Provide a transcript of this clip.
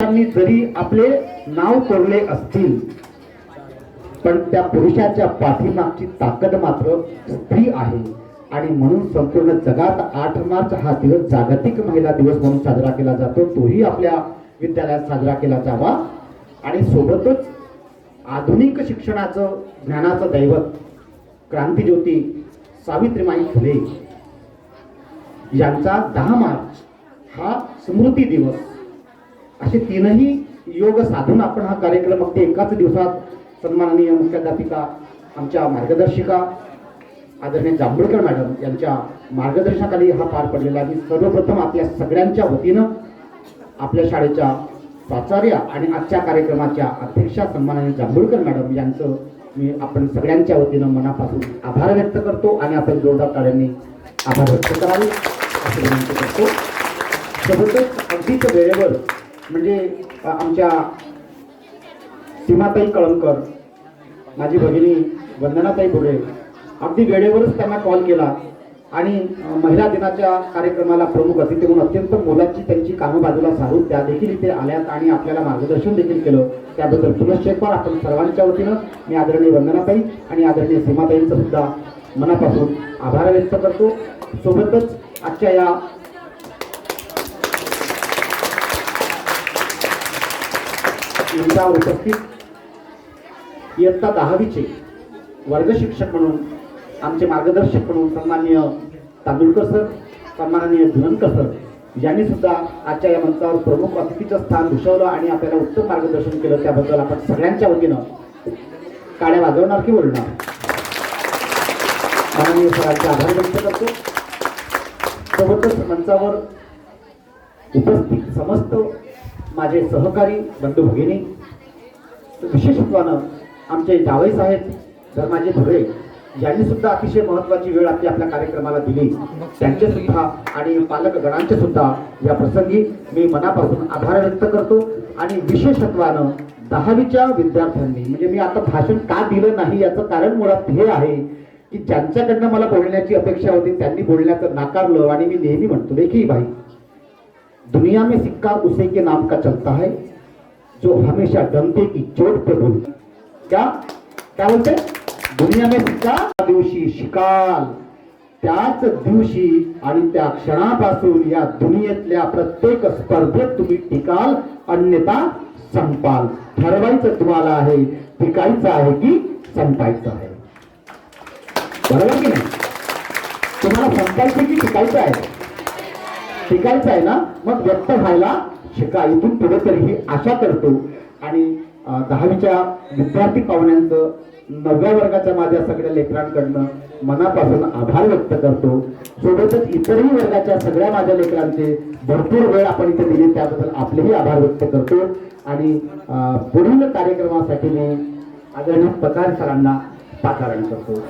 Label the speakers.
Speaker 1: पुरुषांनी जरी आपले नाव कोरले असतील पण त्या पुरुषाच्या पाठीमागची ताकद मात्र स्त्री आहे. आणि म्हणून संपूर्ण जगात आठ मार्च हा दिवस जागतिक महिला दिवस म्हणून साजरा केला जातो. तोही आपल्या विद्यालयात साजरा केला जावा. आणि सोबतच आधुनिक शिक्षणाचं ज्ञानाचं दैवत क्रांतीज्योती सावित्रीमाई फुले यांचा दहा मार्च हा स्मृती दिवस. असे तीनही योग साधून आपण हा कार्यक्रम अगदी एकाच दिवसात सन्माननीय मुख्याध्यापिका आमच्या मार्गदर्शिका आदरणीय जांभूळकर मॅडम यांच्या मार्गदर्शनाखाली हा पार पडलेला आहे. मी सर्वप्रथम आपल्या सगळ्यांच्या वतीनं आपल्या शाळेच्या प्राचार्य आणि आजच्या कार्यक्रमाच्या अध्यक्षा सन्माननीय जांभूळकर मॅडम यांचं मी आपण सगळ्यांच्या वतीनं मनापासून आभार व्यक्त करतो आणि आपण जोरदार टाळ्यांनी आभार व्यक्त करावे असं विनंती करतो. सोबतच अगदीच वेळेवर म्हणजे आमच्या सीमाताई कळमकर माझी भगिनी वंदनाताई बुडे अगदी वेळेवरच त्यांना कॉल केला आणि महिला दिनाच्या कार्यक्रमाला प्रमुख अतिथी म्हणून अत्यंत मोलाची त्यांची कामं बाजूला सारून त्या देखील इथे आल्यात आणि आपल्याला मार्गदर्शन देखील केलं. त्याबद्दल पुनश्चेकवार आपण सर्वांच्या वतीनं मी आदरणीय वंदनाताई आणि आदरणीय सीमाताईंचं सुद्धा मनापासून आभार व्यक्त करतो. सोबतच आजच्या या मंचावर उपस्थित इयत्ता दहावीचे वर्ग शिक्षक म्हणून आमचे मार्गदर्शक म्हणून सन्माननीय तांदुळकर सर सन्माननीय धुनंकर सर यांनी सुद्धा आजच्या या मंचावर प्रमुख अतिथीचं स्थान भूषवलं आणि आपल्याला उत्तम मार्गदर्शन केलं. त्याबद्दल आपण सगळ्यांच्या वतीनं काड्या वाजवणार की बोलणार माननीय सरांचे आभार व्यक्त करतो. सोबतच मंचावर उपस्थित समस्त माझे सहकारी बंधू भगिनी विशेषत्वानं आमचे जावई साहेब धर्माजी धुळे यांनी सुद्धा अतिशय महत्वाची वेळ आपली आपल्या कार्यक्रमाला दिली. त्यांचे सुद्धा आणि पालकगणांचे सुद्धा या प्रसंगी मी मनापासून आभार व्यक्त करतो आणि विशेषत्वानं दहावीच्या विद्यार्थ्यांनी म्हणजे मी आता भाषण का दिलं नाही याचं कारण मुळात हे आहे की ज्यांच्याकडनं मला बोलण्याची अपेक्षा होती त्यांनी बोलण्याचं नाकारलं आणि मी नेहमी म्हणतो देखील भाई दुनिया में सिक्का उसे के नाम का चलता है जो हमेशा डंके की चोट पे बोल क्या? क्या बोलते दुनिया में सिक्का? दिवशी शिकाल त्याच दिवशी आणि त्या क्षणापासून या दुनियेतल्या प्रत्येक स्पर्धेत तुम्ही टिकाल अन्यथा संपाल. ठरवायचं तुम्हाला आहे टिकायचं आहे की संपायचं आहे. बरोबर की नाही? तुम्हाला संपायचं की टिकायचं आहे? शिकायचं आहे ना मग व्यक्त व्हायला शिका. इथून पुढे तरी ही आशा करतो. आणि दहावीच्या विद्यार्थी पाहुण्यांचं नवव्या वर्गाच्या माझ्या सगळ्या लेकरांकडनं मनापासून आभार व्यक्त करतो. सोबतच इतरही वर्गाच्या सगळ्या माझ्या लेकरांचे भरपूर वेळ आपण इथे दिले त्याबद्दल आपलेही आभार व्यक्त करतो. आणि पुढील कार्यक्रमासाठी मी आदरणीय पकार सरांना पाचारण करतो.